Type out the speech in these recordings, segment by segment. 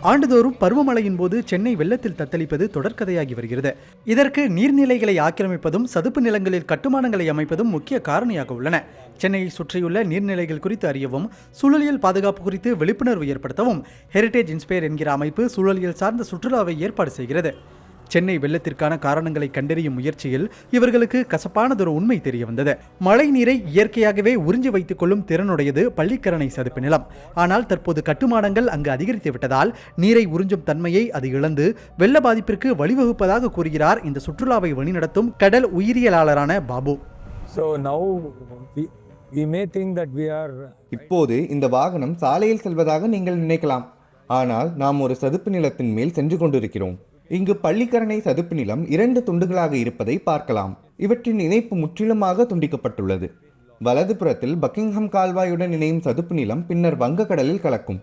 ஆண்டுதோறும் பருவமழையின் போது சென்னை வெள்ளத்தில் தத்தளிப்பது தொடர்கதையாகி வருகிறது. இதற்கு நீர்நிலைகளை ஆக்கிரமிப்பதும் சதுப்பு நிலங்களில் கட்டுமானங்களை அமைப்பதும் முக்கிய காரணியாக உள்ளன. சென்னையை சுற்றியுள்ள நீர்நிலைகள் குறித்து அறியவும் சூழலியல் பாதுகாப்பு குறித்து விழிப்புணர்வு ஏற்படுத்தவும் ஹெரிடேஜ் இன்ஸ்பயர் என்கிற அமைப்பு சூழலியல் சார்ந்த சுற்றுலாவை ஏற்பாடு செய்கிறது. சென்னை வெள்ளத்திற்கான காரணங்களை கண்டறியும் முயற்சியில் இவர்களுக்கு கசப்பானதொரு உண்மை தெரிய வந்தது மழை நீரை இயற்கையாகவே உறிஞ்சி வைத்துக் கொள்ளும் திறனுடையது பள்ளிக்கரணை சதுப்பு நிலம். ஆனால் தற்போது கட்டுமானங்கள் அங்கு அதிகரித்து விட்டதால் நீரை உறிஞ்சும் தன்மையை அது இழந்து வெள்ள பாதிப்பிற்கு வழிவகுப்பதாக கூறுகிறார் இந்த சுற்றுலாவை வழிநடத்தும் கடல் உயிரியலாளரான Babu. So now we, we may think that we are இப்போது இந்த வாகனம் சாலையில் செல்வதாக நீங்கள் நினைக்கலாம். ஆனால் நாம் ஒரு சதுப்பு நிலத்தின் மேல் சென்று கொண்டிருக்கிறோம். இங்கு பள்ளிக்கரணை சதுப்பு நிலம் இரண்டு துண்டுகளாக இருப்பதை பார்க்கலாம். இவற்றின் இணைப்பு முற்றிலுமாக துண்டிக்கப்பட்டுள்ளது. வலதுபுறத்தில் பக்கிங்ஹாம் கால்வாயுடன் இணையும் சதுப்பு நிலம் பின்னர் வங்கக்கடலில் கலக்கும்.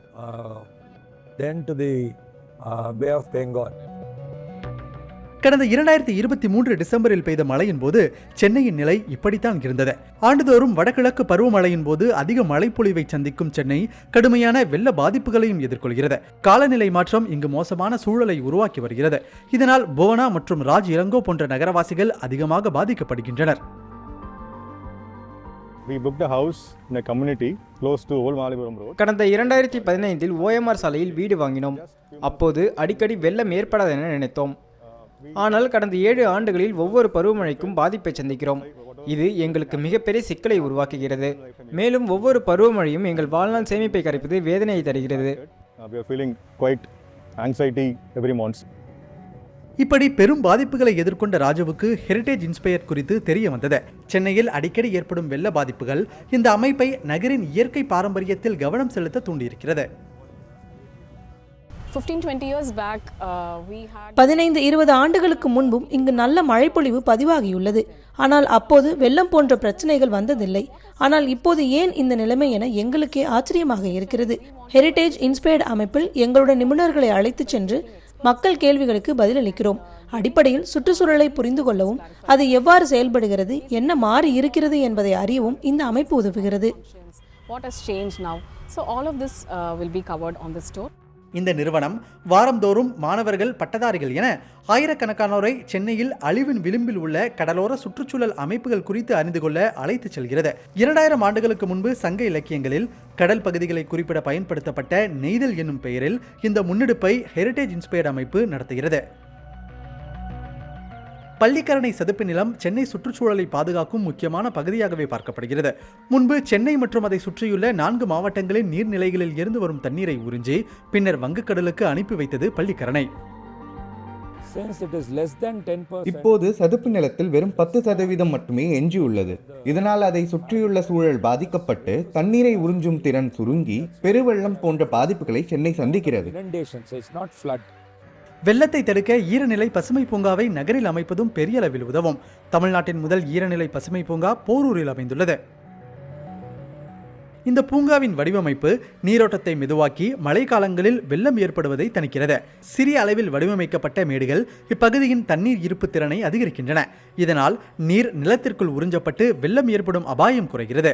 கடந்த இரண்டாயிரத்தி இருபத்தி மூன்று டிசம்பரில் பெய்த மழையின் போது சென்னையின் நிலை இப்படித்தான் இருந்தது. ஆண்டுதோறும் வடகிழக்கு பருவமழையின் போது அதிக மழைப்பொழிவை சந்திக்கும் சென்னை கடுமையான வெள்ள பாதிப்புகளையும் எதிர்கொள்கிறது. காலநிலை மாற்றம் இங்கு மோசமான சூழலை உருவாக்கி வருகிறது. இதனால் புவனா மற்றும் ராஜ் இளங்கோ போன்ற நகரவாசிகள் அதிகமாக பாதிக்கப்படுகின்றனர். We booked a house in a community close to Old Malipuram Road. கடந்த இரண்டாயிரத்தி பதினைந்தில் ஓஎம்ஆர் சாலையில் வீடு வாங்கினோம். அப்போது அடிக்கடி வெள்ளம் ஏற்படாது என நினைத்தோம். ஆனால் கடந்த ஏழு ஆண்டுகளில் ஒவ்வொரு பருவமழைக்கும் பாதிப்பை சந்திக்கிறோம். இது எங்களுக்கு மிகப்பெரிய சிக்கலை உருவாக்குகிறது. மேலும் ஒவ்வொரு பருவமழையும் எங்கள் வாழ்நாள் சேமிப்பை கரைப்பது வேதனையை தருகிறது. Uh, we are feeling quite anxiety every month. இப்படி பெரும் பாதிப்புகளை எதிர்கொண்ட ராஜுவுக்கு ஹெரிடேஜ் இன்ஸ்பயர் குறித்து தெரிய வந்தது. சென்னையில் அடிக்கடி ஏற்படும் வெள்ள பாதிப்புகள் இந்த அமைப்பை நகரின் இயற்கை பாரம்பரியத்தில் கவனம் செலுத்த தூண்டியிருக்கிறது. பதினைந்து இருபது ஆண்டுகளுக்கு முன்பும் இங்கு நல்ல மழைப்பொழிவு பதிவாகியுள்ளது. ஆனால் அப்போது வெள்ளம் போன்ற பிரச்சனைகள் வந்ததில்லை. ஆனால் இப்போது ஏன் இந்த நிலைமை என எங்களுக்கே ஆச்சரியமாக இருக்கிறது. ஹெரிடேஜ் இன்ஸ்பயர்ட் அமைப்பில் எங்களுடைய நிபுணர்களை அழைத்துச் சென்று மக்கள் கேள்விகளுக்கு பதிலளிக்கிறோம். அடிப்படையில் சுற்றுச்சூழலை புரிந்து கொள்ளவும் அது எவ்வாறு செயல்படுகிறது என்ன மாறி இருக்கிறது என்பதை அறியவும் இந்த அமைப்பு உதவுகிறது. What has changed now? So all of this uh, will be covered on tour இந்த நிறுவனம் வாரந்தோறும் மாணவர்கள் பட்டதாரிகள் என ஆயிரக்கணக்கானோரை சென்னையில் அழிவின் விளிம்பில் உள்ள கடலோர சுற்றுச்சூழல் அமைப்புகள் குறித்து அறிந்து கொள்ள அழைத்துச் செல்கிறது. இரண்டாயிரம் ஆண்டுகளுக்கு முன்பு சங்க இலக்கியங்களில் கடல் பகுதிகளை குறிப்பிட பயன்படுத்தப்பட்ட நெய்தல் என்னும் பெயரில் இந்த முன்னெடுப்பை ஹெரிடேஜ் இன்ஸ்பயர்ட் அமைப்பு நடத்துகிறது. பள்ளிக்கரணை சதுப்பு நிலம் சென்னை சுற்றுச்சூழலை பாதுகாக்கும் முக்கியமான பகுதியாகவே பார்க்கப்படுகிறது. முன்பு சென்னை மற்றும் அதை சுற்றியுள்ள நான்கு மாவட்டங்களின் நீர்நிலைகளில் இருந்து வரும் தண்ணீரை உறிஞ்சி பின்னர் வங்கக்கடலுக்கு அனுப்பி வைத்தது Pallikaranai. Since it is less than 10%, இப்போது சதுப்பு நிலத்தில் வெறும் பத்து சதவீதம் மட்டுமே எஞ்சியுள்ளது இதனால் அதை சுற்றியுள்ள சூழல் பாதிக்கப்பட்டு தண்ணீரை உறிஞ்சும் திறன் சுருங்கி பெருவெள்ளம் போன்ற பாதிப்புகளை சென்னை சந்திக்கிறது. வெள்ளத்தை தடுக்க ஈரநிலை பசுமை பூங்காவை நகரில் அமைப்பதும் பெரிய அளவில் உதவும். தமிழ்நாட்டின் முதல் ஈரநிலை பசுமை பூங்கா போரூரில் அமைந்துள்ளது. இந்த பூங்காவின் வடிவமைப்பு நீரோட்டத்தை மெதுவாக்கி மழைக்காலங்களில் வெள்ளம் ஏற்படுவதை தணிக்கிறது. சிறிய அளவில் வடிவமைக்கப்பட்ட மேடுகள் இப்பகுதியின் தண்ணீர் இருப்பு திறனை அதிகரிக்கின்றன. இதனால் நீர் நிலத்திற்குள் உறிஞ்சப்பட்டு வெள்ளம் ஏற்படும் அபாயம் குறைகிறது.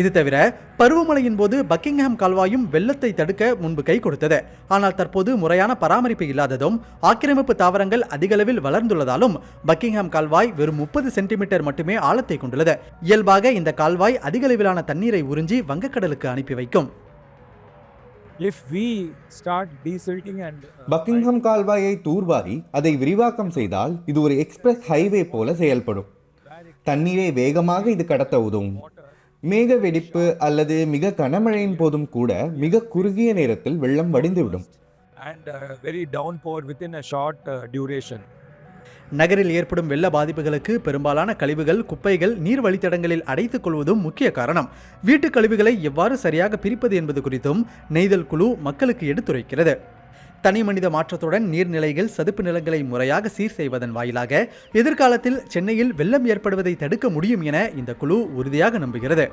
இது தவிர பருவமழையின் போது பக்கிங்ஹாம் கால்வாயும் வெள்ளத்தை தடுக்க முன்பு கை கொடுத்தது. ஆனால் தற்போது முறையான பராமரிப்பு இல்லாததும் ஆக்கிரமிப்பு தாவரங்கள் அதிகளவில் வளர்ந்துள்ளதாலும் பக்கிங்ஹாம் கால்வாய் வெறும் முப்பது சென்டிமீட்டர் மட்டுமே ஆழத்தை கொண்டுள்ளது. இயல்பாக இந்த கால்வாய் அதிகளவிலான தண்ணீரை உறிஞ்சி வங்கக்கடலுக்கு அனுப்பி வைக்கும். If we start desilting and uh, Buckingham கால்வாயை தூர்வாரி அதை விரிவாக்கம் செய்தால் இது ஒரு எக்ஸ்பிரஸ் ஹைவே போல செயல்படும். தண்ணீரை வேகமாக இது கடத்த உதவும். மேக வெடிப்பு அல்லது மிக கனமழையின் போதும் கூட மிக குறுகிய நேரத்தில் வெள்ளம் வடிந்துவிடும். And very downpour within a short uh, duration. நகரில் ஏற்படும் வெள்ள பாதிப்புகளுக்கு பெரும்பாலான கழிவுகள் குப்பைகள் நீர் வழித்தடங்களில் அடைத்துக் கொள்வதும் முக்கிய காரணம். வீட்டுக் கழிவுகளை எவ்வாறு சரியாக பிரிப்பது என்பது குறித்தும் நெய்தல் குழு மக்களுக்கு எடுத்துரைக்கிறது. தனி மனித மாற்றத்துடன் நீர்நிலைகள் சதுப்பு நிலங்களை முறையாக சீர் செய்வதன் வாயிலாக எதிர்காலத்தில் சென்னையில் வெள்ளம் ஏற்படுவதை தடுக்க முடியும் என இந்த குழு உறுதியாக நம்புகிறது.